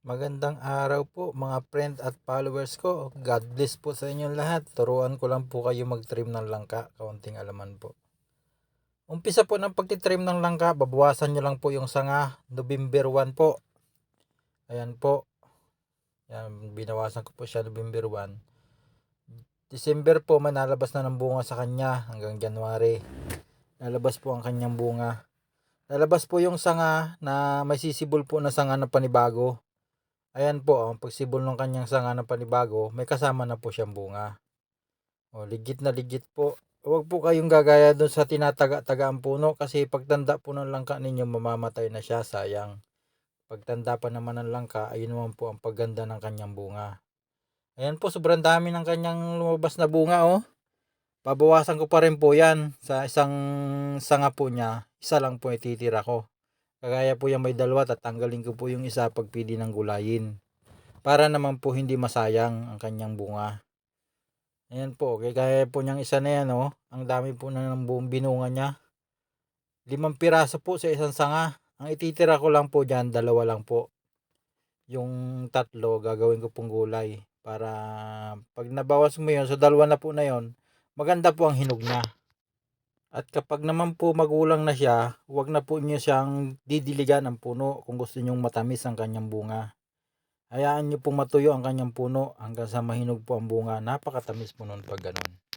Magandang araw po mga friend at followers ko. God bless po sa inyong lahat. Turuan ko lang po kayo mag-trim ng langka. Kaunting alaman po. Umpisa po ng pagtitrim ng langka, babawasan nyo lang po yung sanga. November 1 po. Ayan po. Yan, binawasan ko po siya November 1. December po, manalabas na ng bunga sa kanya hanggang January. Lalabas po ang kanyang bunga. Lalabas po yung sanga na may sisibol po na sanga na panibago. Ayan po, ang pagsibol ng kanyang sanga na panibago, may kasama na po siyang bunga. O, ligit na ligit po. Huwag po kayong gagaya doon sa tinataga-taga ang puno kasi pagtanda po ng langka ninyo, mamamatay na siya, sayang. Pagtanda pa naman ng langka, ayun naman po ang pagganda ng kanyang bunga. Ayan po, sobrang dami ng kanyang lumabas na bunga, oh. Pabawasan ko pa rin po yan sa isang sanga po niya. Isa lang po ititira ko. Kagaya po yung may dalawa, tatanggalin ko po yung isa pag pili ng gulayin. Para naman po hindi masayang ang kanyang bunga. Ayan po, kagaya po niyang isa na yan, oh. Ang dami po na ng buong binunga niya. Limang piraso po sa isang sanga. Ang ititira ko lang po dyan, dalawa lang po. Yung tatlo, gagawin ko pong gulay. Para pag nabawas mo yun, sa dalawa na po na yon maganda po ang hinog niya. At kapag naman po magulang na siya, huwag na po niyo siyang didiligan ang puno kung gusto nyong matamis ang kanyang bunga. Hayaan niyo pong matuyo ang kanyang puno hanggang sa mahinog po ang bunga. Napakatamis po nun pag ganun.